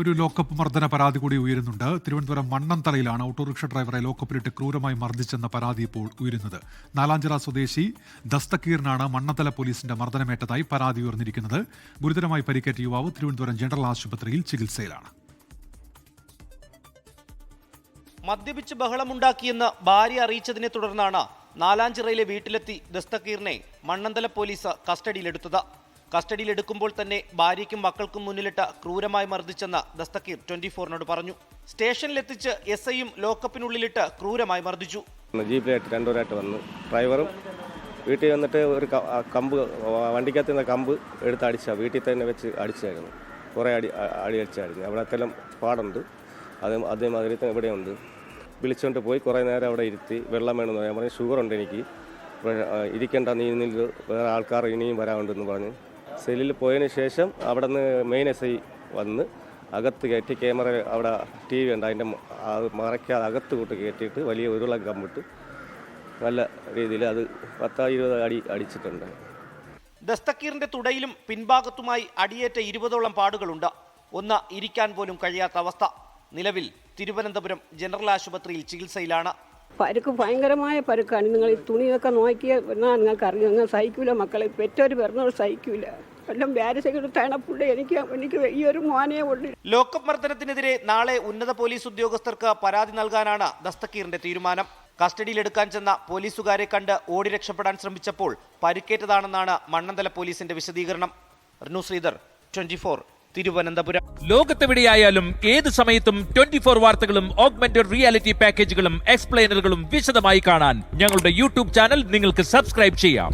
ഒരു ലോക്കപ്പ് മർദ്ദന പരാതി കൂടി ഉയരുന്നുണ്ട്. തിരുവനന്തപുരം മണ്ണന്തലയിലാണ് ഓട്ടോറിക്ഷ ഡ്രൈവറെ ലോക്കപ്പിലിട്ട് ക്രൂരമായി മർദ്ദിച്ചെന്ന പരാതി ഇപ്പോൾ ഉയരുന്നത്. നാലാഞ്ചിറ സ്വദേശി ദസ്തക്കീറിനാണ് മണ്ണന്തല പോലീസിന്റെ മർദ്ദനമേറ്റതായി പരാതി ഉയർന്നിരിക്കുന്നത്. ഗുരുതരമായി പരിക്കേറ്റ യുവാവ് തിരുവനന്തപുരം ജനറൽ ആശുപത്രിയിൽ ചികിത്സയിലാണ്. മദ്യപിച്ച് ബഹളമുണ്ടാക്കിയെന്ന് ഭാര്യ അറിയിച്ചതിനെ തുടർന്നാണ് നാലാഞ്ചിറയിലെ വീട്ടിലെത്തി ദസ്തക്കീറിനെ മണ്ണന്തല പോലീസ് കസ്റ്റഡിയിലെടുത്തത്. കസ്റ്റഡിയിലെടുക്കുമ്പോൾ തന്നെ ഭാര്യയ്ക്കും മക്കൾക്കും മുന്നിലിട്ട ക്രൂരമായി മർദ്ദിച്ചെന്ന് ദസ്തക്കീർ ട്വന്റി ഫോറിനോട് പറഞ്ഞു. സ്റ്റേഷനിലെത്തിച്ച് എസ് ഐയും ലോക്കപ്പിനുള്ളിലിട്ട് ക്രൂരമായി മർദ്ദിച്ചു. ജീപ്പിലായിട്ട് രണ്ടുപേരായിട്ട് വന്നു. ഡ്രൈവറും വീട്ടിൽ വന്നിട്ട് ഒരു കമ്പ് വണ്ടിക്കകത്ത് നിന്ന് കമ്പ് എടുത്ത് അടിച്ച വീട്ടിൽ തന്നെ വെച്ച് അടിച്ചായിരുന്നു. കുറേ അടി അടി അടിച്ചായിരുന്നു. അവിടെ അത്തെല്ലാം പാടുണ്ട്. അത് അതേമാതിരി തന്നെ ഇവിടെയുണ്ട് വിളിച്ചുകൊണ്ട് പോയി കുറേ നേരം അവിടെ ഇരുത്തി വെള്ളം വേണമെന്ന് പറയാൻ പറഞ്ഞു ഷുഗർ ഉണ്ട് എനിക്ക്. ഇരിക്കേണ്ട നീ വേറെ ആൾക്കാർ ഇനിയും വരാനുണ്ടെന്ന് പറഞ്ഞ്. സെല്ലിൽ പോയതിന് ശേഷം അവിടെ നിന്ന് മെയിൻ എസ് ഐ വന്ന് അകത്ത് കയറ്റി ക്യാമറ അവിടെ ടി വി ഉണ്ട് അതിന്റെ മറയ്ക്കാതെ അകത്ത് കൂട്ട് കയറ്റിയിട്ട് വലിയ ഉരുളൻ കമ്പിട്ട് നല്ല രീതിയിൽ അത് പത്താ ഇരുപത് അടി അടിച്ചിട്ടുണ്ട്. ദസ്തക്കീറിന്റെ തുടയിലും പിൻഭാഗത്തുമായി അടിയേറ്റ ഇരുപതോളം പാടുകളുണ്ട്. ഒന്ന് ഇരിക്കാൻ പോലും കഴിയാത്ത അവസ്ഥ. നിലവിൽ തിരുവനന്തപുരം ജനറൽ ആശുപത്രിയിൽ ചികിത്സയിലാണ്. പരുക്ക് ഭയങ്കരമായ പരുക്കാണ്. നിങ്ങൾ ഈ തുണിയൊക്കെ നോക്കിയ എന്നാൽ നിങ്ങൾക്ക് അറിയാം നിങ്ങൾ സഹിക്കൂല മക്കളെ. പെറ്റൊരു പിറന്നവർ സഹിക്കൂല. എല്ലാം തണുപ്പുണ്ട് എനിക്ക് എനിക്ക് ഈ ഒരു മോനെ ഉള്ളു ലോക്കപ്പ് മർദ്ദനത്തിനെതിരെ നാളെ ഉന്നത പോലീസ് ഉദ്യോഗസ്ഥർക്ക് പരാതി നൽകാനാണ് ദസ്തക്കീറിന്റെ തീരുമാനം. കസ്റ്റഡിയിലെടുക്കാൻ ചെന്ന പോലീസുകാരെ കണ്ട് ഓടി രക്ഷപ്പെടാൻ ശ്രമിച്ചപ്പോൾ പരിക്കേറ്റതാണെന്നാണ് മണ്ണന്തല പോലീസിന്റെ വിശദീകരണം. റിനു ശ്രീധർ ട്വന്റി തിരുവനന്തപുരം. ലോകത്തെവിടെയായാലും ഏത് സമയത്തും ട്വന്റി ഫോർ വാർത്തകളും ഓഗ്മെന്റഡ് റിയാലിറ്റി പാക്കേജുകളും എക്സ്പ്ലെയിനറുകളും വിശദമായി കാണാൻ ഞങ്ങളുടെ യൂട്യൂബ് ചാനൽ നിങ്ങൾക്ക് സബ്സ്ക്രൈബ് ചെയ്യാം.